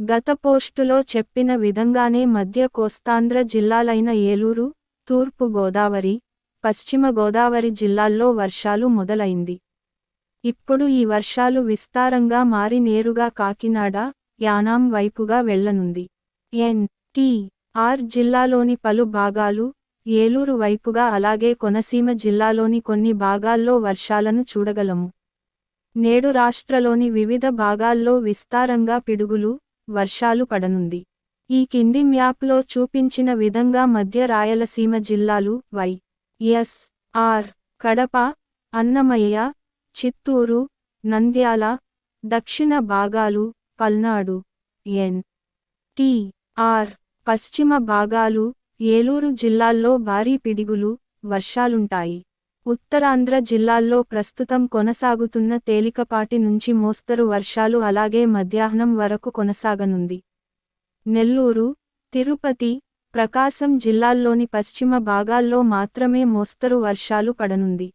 గత పోస్టులో చెప్పిన విధంగానే మధ్య కోస్తాంధ్ర జిల్లాలైన ఏలూరు తూర్పు గోదావరి పశ్చిమ గోదావరి జిల్లాల్లో వర్షాలు మొదలైంది. ఇప్పుడు ఈ వర్షాలు విస్తారంగా మారి నేరుగా కాకినాడ యానాం వైపుగా వెళ్ళనుంది. ఎన్ టి ఆర్ జిల్లాలోని పలు భాగాలు ఏలూరు వైపుగా అలాగే కొనసీమ జిల్లాలోని కొన్ని భాగాల్లో వర్షాలను చూడగలము. నేడు రాష్ట్రలోని వివిధ భాగాల్లో విస్తారంగా పిడుగులు వర్షాలు పడనుంది. ఈ కింది మ్యాప్లో చూపించిన విధంగా మధ్య రాయలసీమ జిల్లాలు Y S R Kadapa Annamayya Chittoor Nandyal దక్షిణ భాగాలు పల్నాడు ఎన్ టి ఆర్ పశ్చిమ భాగాలు ఏలూరు జిల్లాల్లో భారీ పిడుగులు వర్షాలుంటాయి. ఉత్తరాంధ్ర జిల్లాల్లో ప్రస్తుతం కొనసాగుతున్న తేలికపాటి నుంచి మోస్తరు వర్షాలు అలాగే మధ్యాహ్నం వరకు కొనసాగనుంది. నెల్లూరు తిరుపతి ప్రకాశం జిల్లాల్లోని పశ్చిమ భాగాల్లో మాత్రమే మోస్తరు వర్షాలు పడనుంది.